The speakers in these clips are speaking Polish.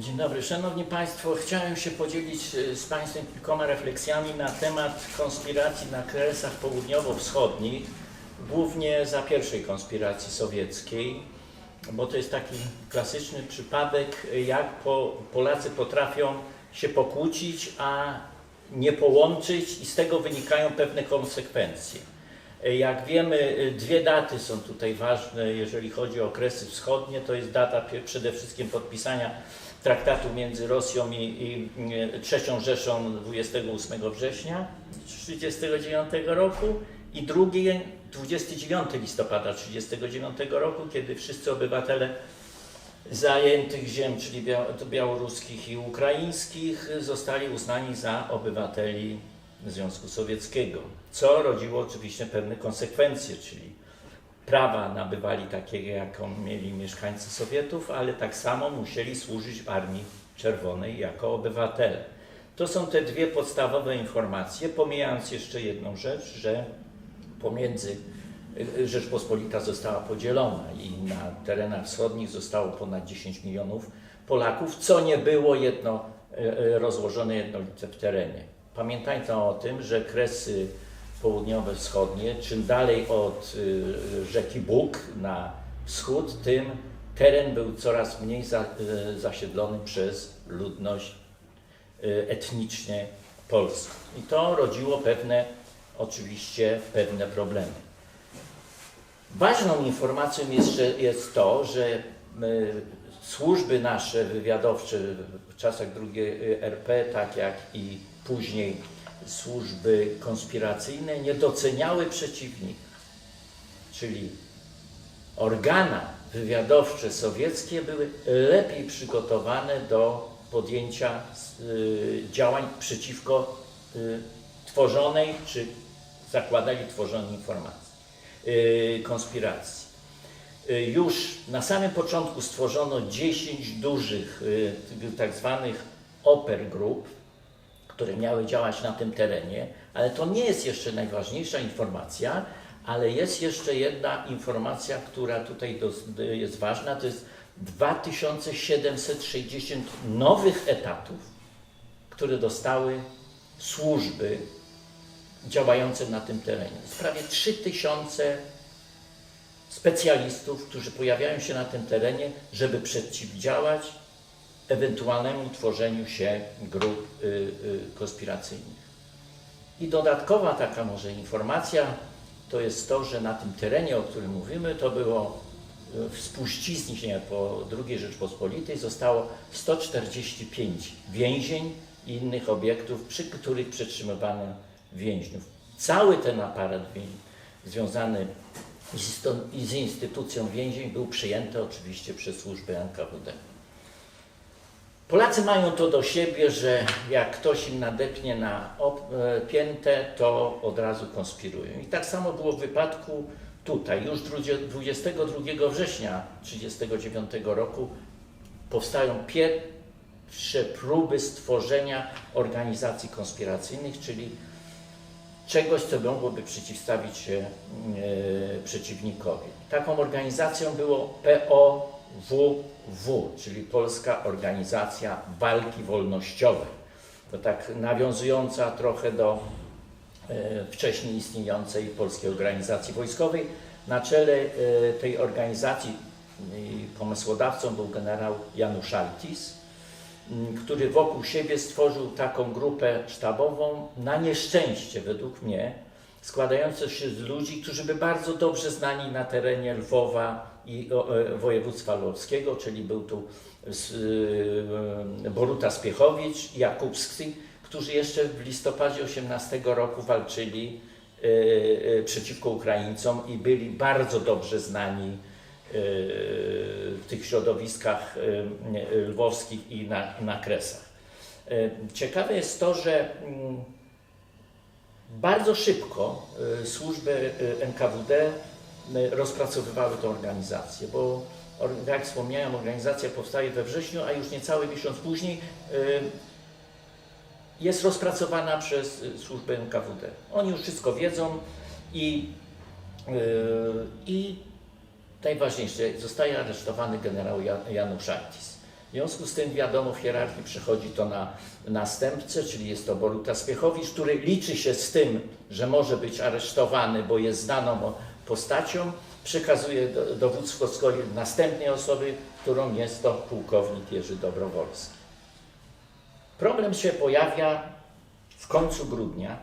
Dzień dobry, Szanowni Państwo. Chciałem się podzielić e, z Państwem kilkoma refleksjami na temat konspiracji na Kresach Południowo-Wschodnich, głównie za pierwszej konspiracji sowieckiej, bo to jest taki klasyczny przypadek, jak po, Polacy potrafią się pokłócić, a nie połączyć i z tego wynikają pewne konsekwencje. E, Jak wiemy, e, dwie daty są tutaj ważne, jeżeli chodzi o okresy wschodnie. To jest data przede wszystkim podpisania traktatu między Rosją i, i e, III Rzeszą 28 września 1939 roku i drugie 29 listopada 1939 roku, kiedy wszyscy obywatele zajętych ziem, czyli bia- białoruskich i ukraińskich, zostali uznani za obywateli Związku Sowieckiego, co rodziło oczywiście pewne konsekwencje, czyli prawa nabywali takie, jaką mieli mieszkańcy Sowietów, ale tak samo musieli służyć w Armii Czerwonej jako obywatele. To są te dwie podstawowe informacje, pomijając jeszcze jedną rzecz, że pomiędzy y, Rzeczpospolita została podzielona i na terenach wschodnich zostało ponad 10 milionów Polaków, co nie było jedno, y, y, rozłożone jednolicie w terenie. Pamiętajmy o tym, że kresy południowe, wschodnie, czym dalej od y, rzeki Bóg na wschód, tym teren był coraz mniej y, zasiedlony przez ludność y, etnicznie polską. I to rodziło pewne, oczywiście, pewne problemy. Ważną informacją jeszcze jest to, że służby nasze wywiadowcze w czasach II RP, tak jak i później służby konspiracyjne, nie doceniały przeciwnika. Czyli organa wywiadowcze sowieckie były lepiej przygotowane do podjęcia y, działań przeciwko y, tworzonej, czy zakładali tworzonej informacji, y, konspiracji. Już na samym początku stworzono 10 dużych, tak zwanych oper grup, które miały działać na tym terenie, ale to nie jest jeszcze najważniejsza informacja, ale jest jeszcze jedna informacja, która tutaj jest ważna, to jest 2760 nowych etatów, które dostały służby działające na tym terenie. Prawie 3000 specjalistów, którzy pojawiają się na tym terenie, żeby przeciwdziałać ewentualnemu tworzeniu się grup y, y, konspiracyjnych. I dodatkowa taka może informacja to jest to, że na tym terenie, o którym mówimy, to było y, w spuściźnie po II Rzeczpospolitej zostało 145 więzień i innych obiektów, przy których przetrzymywano więźniów. Cały ten aparat związany z, z instytucją więzień był przyjęty oczywiście przez służby NKWD. Polacy mają to do siebie, że jak ktoś im nadepnie na e, piętę, to od razu konspirują. I tak samo było w wypadku tutaj. Już 22 września 1939 roku powstają pierwsze próby stworzenia organizacji konspiracyjnych, czyli czegoś, co mogłoby przeciwstawić się e, przeciwnikowi. Taką organizacją było POWW, czyli Polska Organizacja Walki Wolnościowej. To tak nawiązująca trochę do e, wcześniej istniejącej Polskiej Organizacji Wojskowej. Na czele e, tej organizacji e, pomysłodawcą był generał Janusz Altis, który wokół siebie stworzył taką grupę sztabową, na nieszczęście według mnie, składającą się z ludzi, którzy by bardzo dobrze znani na terenie Lwowa i e, województwa lwowskiego, czyli był tu z, e, Boruta Spiechowicz Jakubski, którzy jeszcze w listopadzie 18 roku walczyli e, e, przeciwko Ukraińcom i byli bardzo dobrze znani e, w tych środowiskach e, lwowskich i na, na Kresach. E, Ciekawe jest to, że mm, bardzo szybko e, służby e, NKWD e, rozpracowywały tę organizację, bo jak wspomniałem, organizacja powstaje we wrześniu, a już niecały miesiąc później jest rozpracowana przez służbę NKWD. Oni już wszystko wiedzą i, i najważniejsze, zostaje aresztowany generał Ja- Janusz Altis. związku z tym wiadomo w hierarchii przechodzi to na następcę, czyli jest to Boruta Spiechowicz, który liczy się z tym, że może być aresztowany, bo jest znaną postacią, przekazuje do- dowództwo z kolei następnej osoby, którą jest to pułkownik Jerzy Dobrowolski. Problem się pojawia w końcu grudnia,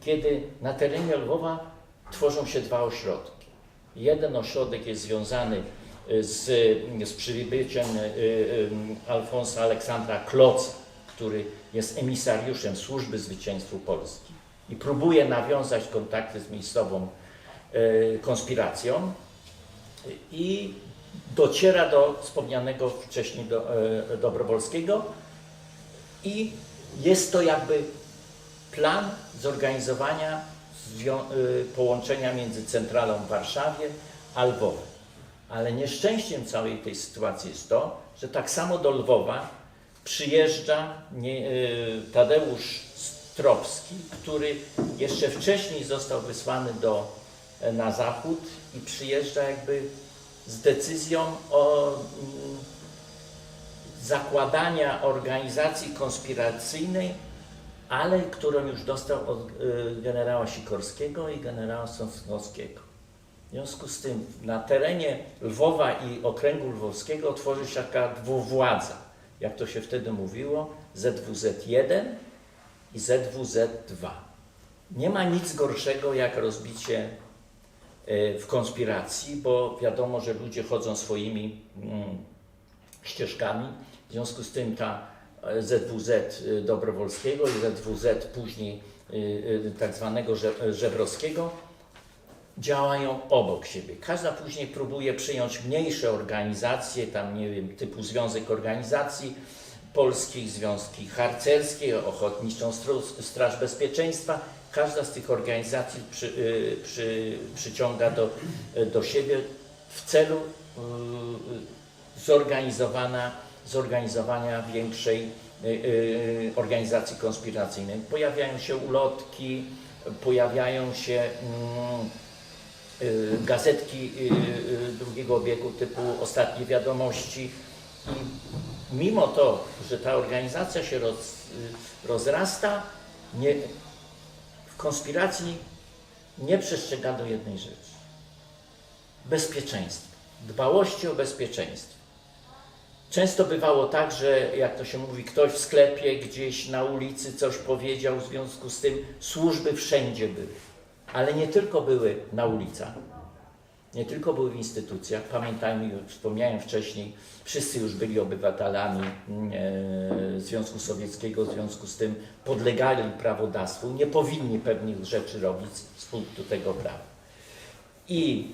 kiedy na terenie Lwowa tworzą się dwa ośrodki. Jeden ośrodek jest związany z, z przybyciem y, y, Alfonsa Aleksandra Kloca, który jest emisariuszem Służby Zwycięstwu Polski i próbuje nawiązać kontakty z miejscową y, konspiracją i dociera do wspomnianego wcześniej do, Dobrowolskiego i jest to jakby plan zorganizowania połączenia między centralą w Warszawie a Lwowem. Ale nieszczęściem całej tej sytuacji jest to, że tak samo do Lwowa przyjeżdża y, Tadeusz Stropski, który jeszcze wcześniej został wysłany do, e, na zachód i przyjeżdża jakby z decyzją o mm, zakładania organizacji konspiracyjnej, ale którą już dostał od y, generała Sikorskiego i generała Sosnowskiego. W związku z tym na terenie Lwowa i okręgu lwowskiego tworzy się taka dwuwładza, jak to się wtedy mówiło, ZWZ-1 i ZWZ-2. Nie ma nic gorszego jak rozbicie y, w konspiracji, bo wiadomo, że ludzie chodzą swoimi mm, ścieżkami. W związku z tym ta e, ZWZ y, Dobrowolskiego i ZWZ później tak zwanego Że- Żebrowskiego działają obok siebie. Każda później próbuje przyjąć mniejsze organizacje, tam nie wiem, typu Związek Organizacji Polskich, Związki Harcerskie, Ochotniczą Straż Bezpieczeństwa. Każda z tych organizacji przy, y, przy, przyciąga do, do siebie w celu y, zorganizowana, zorganizowania większej y, organizacji konspiracyjnej. Pojawiają się ulotki, pojawiają się mm, gazetki y, y, drugiego obiegu typu Ostatnie Wiadomości. I mimo to, że ta organizacja się roz, y, rozrasta, nie, w konspiracji nie przestrzegano jednej rzeczy. Bezpieczeństwa. Dbałości o bezpieczeństwo. Często bywało tak, że jak to się mówi, ktoś w sklepie, gdzieś na ulicy coś powiedział, w związku z tym służby wszędzie były. Ale nie tylko były na ulicach, nie tylko były w instytucjach. Pamiętajmy, już wspomniałem wcześniej, wszyscy już byli obywatelami e, Związku Sowieckiego, w związku z tym podlegali prawodawstwu, nie powinni pewnych rzeczy robić z punktu tego prawa. I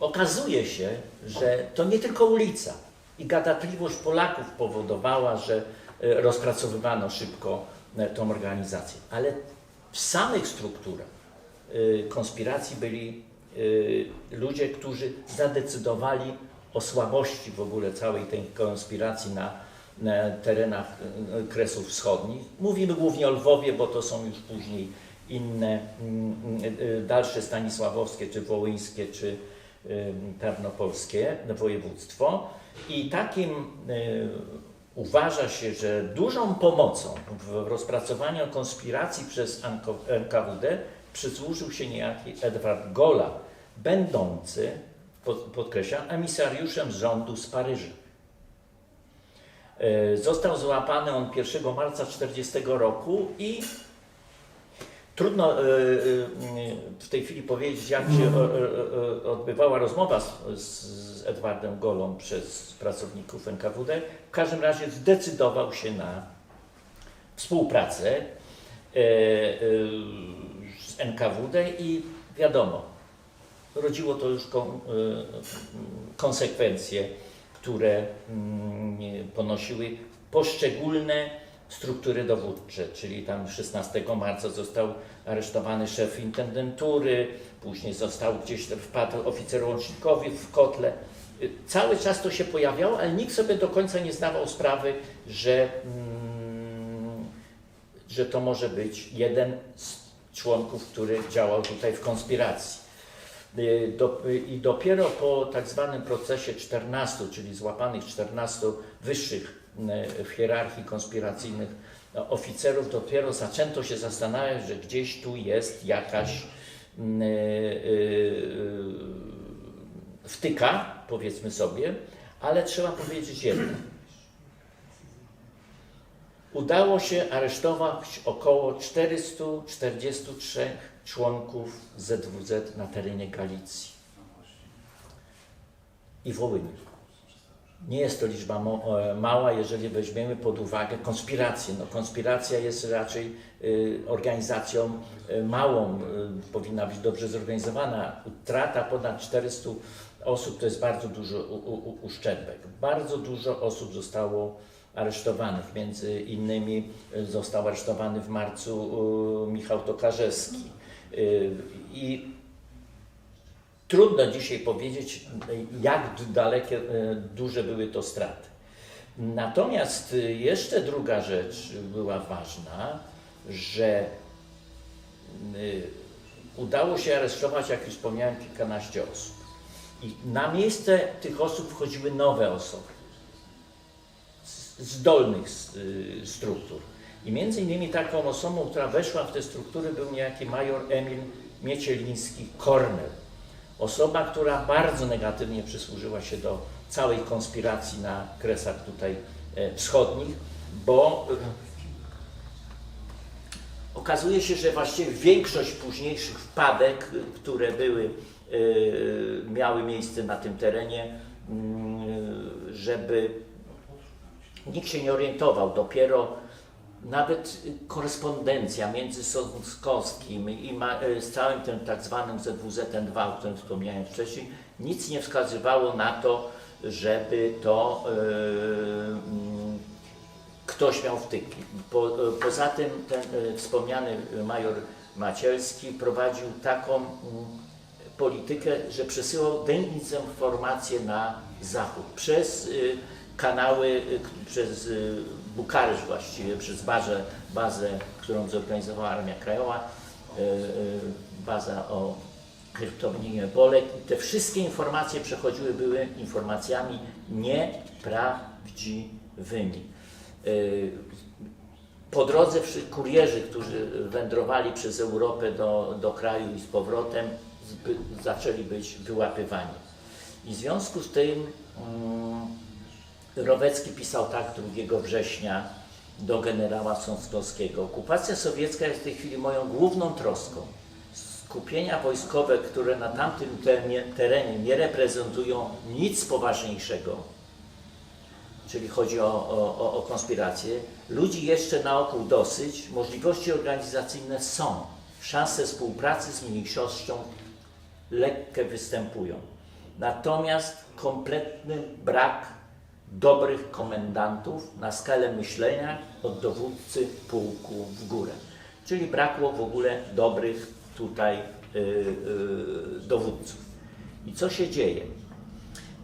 okazuje się, że to nie tylko ulica i gadatliwość Polaków powodowała, że e, rozpracowywano szybko e, tą organizację, ale w samych strukturach e, konspiracji byli e, ludzie, którzy zadecydowali o słabości w ogóle całej tej konspiracji na, na terenach e, Kresów Wschodnich. Mówimy głównie o Lwowie, bo to są już później inne, mm, dalsze stanisławowskie, czy wołyńskie, czy tarnopolskie województwo. I takim uważa się, że dużą pomocą w rozpracowaniu konspiracji przez NKWD przysłużył się niejaki Edward Gola, będący, pod, podkreślam, emisariuszem rządu z Paryża. E, Został złapany on 1 marca 1940 roku i trudno e, e, w tej chwili powiedzieć, jak się e, odbywała rozmowa z, Edwardem Golą przez pracowników NKWD. W każdym razie zdecydował się na współpracę z NKWD i wiadomo, rodziło to już kon, konsekwencje, które mm, ponosiły poszczególne struktury dowódcze, czyli tam 16 marca został aresztowany szef intendentury, później został gdzieś wpadł oficer łącznikowi w kotle. Cały czas to się pojawiało, ale nikt sobie do końca nie zdawał sprawy, że, mm, że to może być jeden z członków, który działał tutaj w konspiracji. I dopiero po tak zwanym procesie 14, czyli złapanych 14 wyższych w hierarchii konspiracyjnych oficerów, dopiero zaczęto się zastanawiać, że gdzieś tu jest jakaś y, y, wtyka, powiedzmy sobie, ale trzeba powiedzieć jedno. Udało się aresztować około 443 członków ZWZ na terenie Galicji i Wołyniu. Nie jest to liczba e, mała, jeżeli weźmiemy pod uwagę konspirację. No, konspiracja jest raczej y, organizacją y, małą, y, powinna być dobrze zorganizowana. Utrata ponad 400 osób to jest bardzo dużo uszczerbek. Bardzo dużo osób zostało aresztowanych. Między innymi został aresztowany w marcu Michał Tokarzewski. I trudno dzisiaj powiedzieć, jak dalekie, y, duże były to straty. Natomiast y, jeszcze druga rzecz była ważna, że y, udało się aresztować, jak już wspomniałem, kilkanaście osób. I na miejsce tych osób wchodziły nowe osoby z- dolnych struktur. I między innymi taką osobą, która weszła w te struktury był niejaki major Emil Miecieliński-Kornel. Osoba, która bardzo negatywnie przysłużyła się do całej konspiracji na kresach tutaj e, wschodnich, bo e, okazuje się, że właściwie większość późniejszych wpadek, y, które były, miały miejsce na tym terenie, mm, żeby nikt się nie orientował. Dopiero nawet y, korespondencja między Soskowskim i ma, y, z całym tym tak zwanym ZWZN2, o którym wspomniałem wcześniej, nic nie wskazywało na to, żeby to y, mm, ktoś miał wtyki. Po, y, poza tym ten y, wspomniany major Macielski prowadził taką mm, politykę, że przesyłał dezinformacje na zachód przez kanały, przez Bukareszt właściwie, przez bazę, bazę, którą zorganizowała Armia Krajowa, y, y, baza o kryptoninie Bolek i te wszystkie informacje przechodziły, były informacjami nieprawdziwymi. Y, po drodze kurierzy, którzy wędrowali przez Europę do, do kraju i z powrotem, zaczęli być wyłapywani. I w związku z tym mm, Rowecki pisał tak 2 września do generała Sąskowskiego. Okupacja sowiecka jest w tej chwili moją główną troską. Skupienia wojskowe, które na tamtym terenie, terenie nie reprezentują nic poważniejszego, czyli chodzi o, o, o- konspirację. Ludzi jeszcze na oku dosyć, możliwości organizacyjne są, szanse współpracy z mniejszością lekkie występują. Natomiast kompletny brak dobrych komendantów na skalę myślenia od dowódcy pułku w górę. Czyli brakło w ogóle dobrych tutaj y, y, dowódców. I co się dzieje?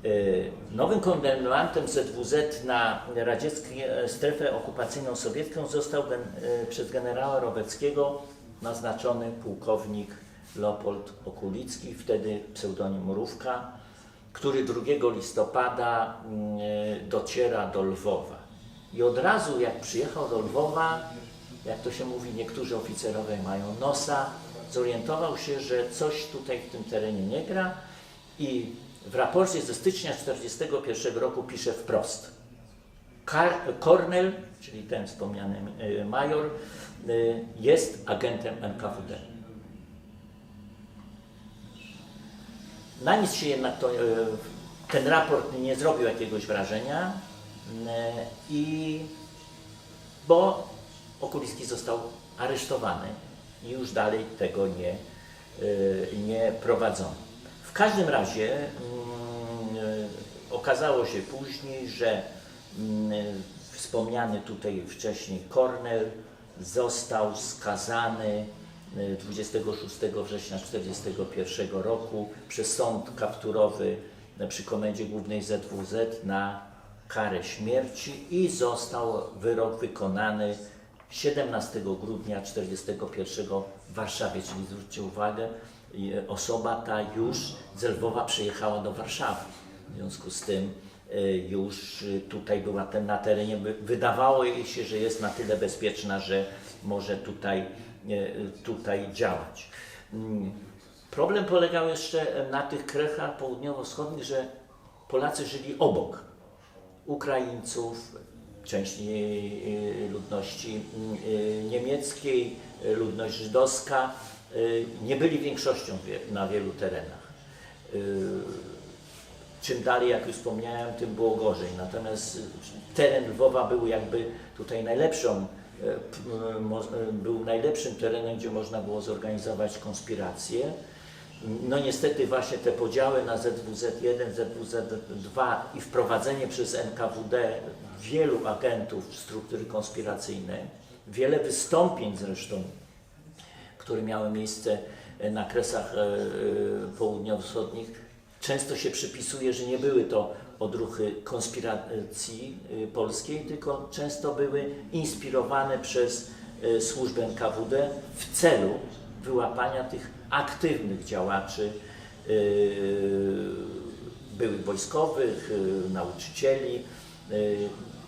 Y, Nowym komendantem ZWZ na radziecką strefę okupacyjną sowiecką został gen, przez generała Roweckiego naznaczony pułkownik Leopold Okulicki, wtedy pseudonim Mrówka, który 2 listopada y, dociera do Lwowa. I od razu jak przyjechał do Lwowa, jak to się mówi, niektórzy oficerowie mają nosa, zorientował się, że coś tutaj w tym terenie nie gra i w raporcie ze stycznia 1941 roku pisze wprost. Kornel, czyli ten wspomniany y, major, y, jest agentem NKWD. Na nic się jednak to, y, ten raport nie zrobił jakiegoś wrażenia, y, i bo Okuliski został aresztowany i już dalej tego nie, y, nie prowadzono. W każdym razie mm, okazało się później, że mm, wspomniany tutaj wcześniej Kornel został skazany 26 września 1941 roku przez sąd kapturowy przy Komendzie Głównej ZWZ na karę śmierci i został wyrok wykonany 17 grudnia 1941 w Warszawie, czyli zwróćcie uwagę, i osoba ta już z Lwowa przyjechała do Warszawy. W związku z tym e, już e, tutaj była ten, na terenie, wy- wydawało jej się, że jest na tyle bezpieczna, że może tutaj, e, tutaj działać. Mm, Problem polegał jeszcze na tych krechach południowo-wschodnich, że Polacy żyli obok. Ukraińców, części e, ludności e, niemieckiej, e, ludność żydowska e, nie byli większością na wielu terenach. E, Czym dalej, jak już wspomniałem, tym było gorzej. Natomiast e, teren Lwowa był jakby tutaj najlepszą, e, e, był najlepszym terenem, gdzie można było zorganizować konspirację. No niestety właśnie te podziały na ZWZ1, ZWZ2 i wprowadzenie przez NKWD wielu agentów struktury konspiracyjne, wiele wystąpień zresztą, które miały miejsce na kresach e, e, południowo-wschodnich, często się przypisuje, że nie były to odruchy konspiracji e, polskiej, tylko często były inspirowane przez e, służbę NKWD w celu wyłapania tych aktywnych działaczy, e, byłych wojskowych, nauczycieli,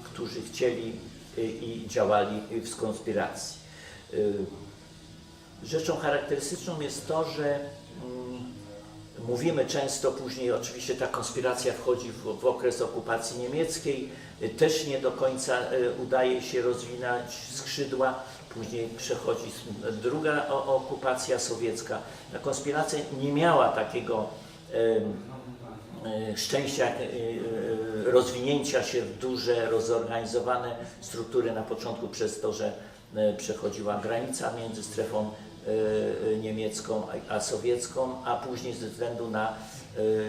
którzy chcieli i działali w konspiracji. Rzeczą charakterystyczną jest to, że mówimy często później, oczywiście ta konspiracja wchodzi w, w okres okupacji niemieckiej, też nie do końca y, udaje się rozwinąć skrzydła, później przechodzi druga okupacja sowiecka. Ta konspiracja nie miała takiego y, szczęścia y, rozwinięcia się w duże, rozorganizowane struktury na początku przez to, że przechodziła granica między strefą niemiecką a, sowiecką, a później ze względu na y, y,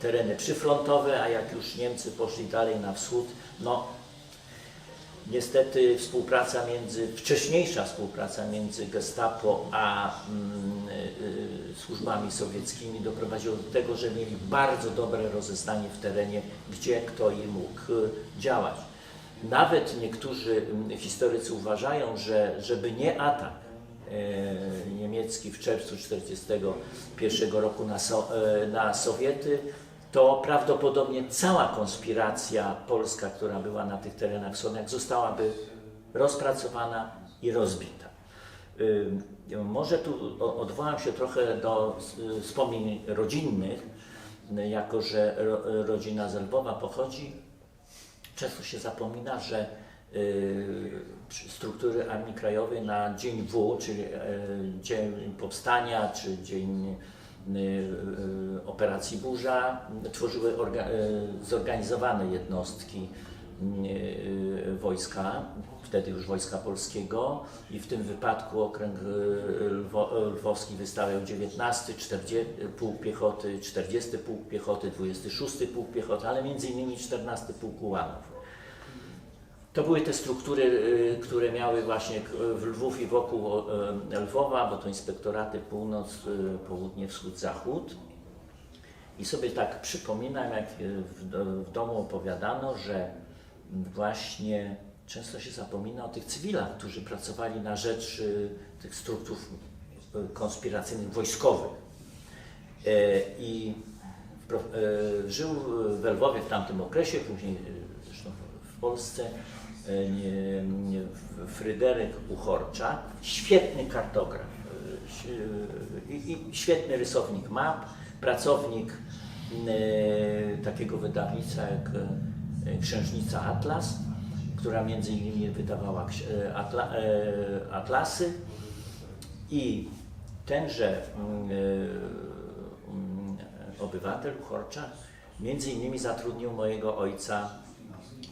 tereny przyfrontowe, a jak już Niemcy poszli dalej na wschód, no Niestety współpraca między, wcześniejsza współpraca między Gestapo a mm, y, y, służbami sowieckimi doprowadziła do tego, że mieli bardzo dobre rozeznanie w terenie, gdzie kto i mógł y, działać. Nawet niektórzy mm, historycy uważają, że żeby nie atak niemiecki w czerwcu 1941 roku na, so, e, na Sowiety, to prawdopodobnie cała konspiracja polska, która była na tych terenach wschodnich, zostałaby rozpracowana i rozbita. Ym, Może tu odwołam się trochę do wspomnień rodzinnych, jako że ro, rodzina z Lwowa pochodzi. Często się zapomina, że struktury Armii Krajowej na dzień W, czyli y, dzień powstania, czy dzień y, y, operacji Burza, y, tworzyły y, zorganizowane jednostki y, y, wojska, wtedy już Wojska Polskiego i w tym wypadku okręg y, Lwo, lwowski wystawiał 19 40, Pułk Piechoty, 40 Pułk Piechoty, 26 Pułk Piechoty, ale między innymi 14 Pułk Ułanów. To były te struktury, y, które miały właśnie w Lwów i wokół y, Lwowa, bo to inspektoraty północ, y, południe, wschód, zachód. I sobie tak przypominam, jak w, do- w domu opowiadano, że właśnie często się zapomina o tych cywilach, którzy pracowali na rzecz tych struktur konspiracyjnych, wojskowych. E, I e, żył w Lwowie w tamtym okresie, później zresztą w Polsce, Fryderyk Uchorczak, świetny kartograf. E, ś- i, świetny rysownik map, pracownik e, takiego wydawnictwa jak e, Księżnica Atlas, która między innymi wydawała e, e, atlasy. I tenże mm, e, obywatel Uchorczak między innymi zatrudnił mojego ojca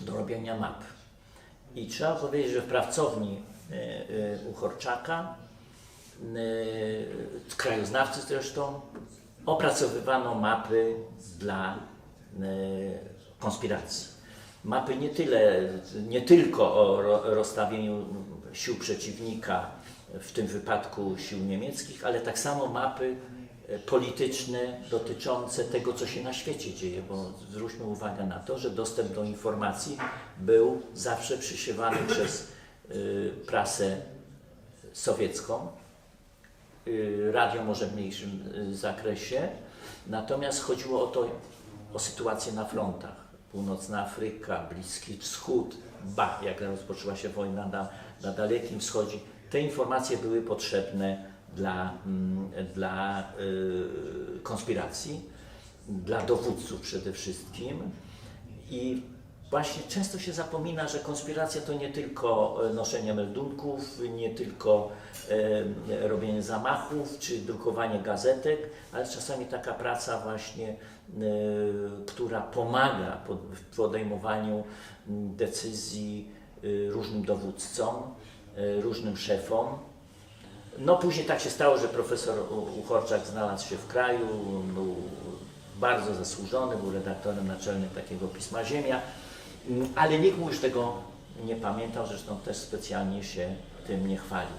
do robienia map. I trzeba powiedzieć, że w pracowni e, e, Uchorczaka, e, krajoznawcy zresztą, opracowywano mapy dla konspiracji. Mapy nie tyle, nie tylko o ro, rozstawieniu sił przeciwnika, w tym wypadku sił niemieckich, ale tak samo mapy polityczne dotyczące tego, co się na świecie dzieje, bo zwróćmy uwagę na to, że dostęp do informacji był zawsze przysiewany przez y, prasę sowiecką, y, radio może w mniejszym zakresie. Natomiast chodziło o to, o sytuację na frontach. Północna Afryka, Bliski Wschód, ba, jak rozpoczęła się wojna na, na Dalekim Wschodzie. Te informacje były potrzebne dla, mm, dla y, konspiracji, dla dowódców przede wszystkim. I właśnie często się zapomina, że konspiracja to nie tylko e, noszenie meldunków, nie tylko e, robienie zamachów czy drukowanie gazetek, ale czasami taka praca właśnie, e, która pomaga w podejmowaniu m, decyzji różnym dowódcom, różnym szefom. No później tak się stało, że profesor Uchorczak znalazł się w kraju, był bardzo zasłużony, był redaktorem naczelnym takiego pisma Ziemia, Mm, ale nikt mu już tego nie pamiętał, zresztą też specjalnie się tym nie chwalił.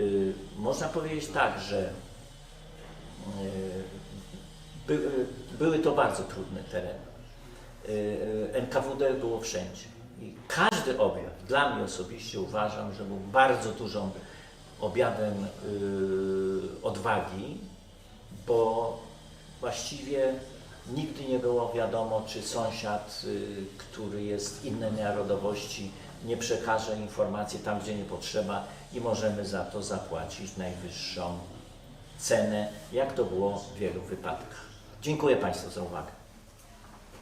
Y, Można powiedzieć tak, że y, by, y, były to bardzo trudne tereny. NKWD było wszędzie. I każdy objaw, dla mnie osobiście uważam, że był bardzo dużą objawem y, odwagi, bo właściwie nigdy nie było wiadomo, czy sąsiad, y, który jest innej narodowości, nie przekaże informacji tam, gdzie nie potrzeba i możemy za to zapłacić najwyższą cenę, jak to było w wielu wypadkach. Dziękuję Państwu za uwagę.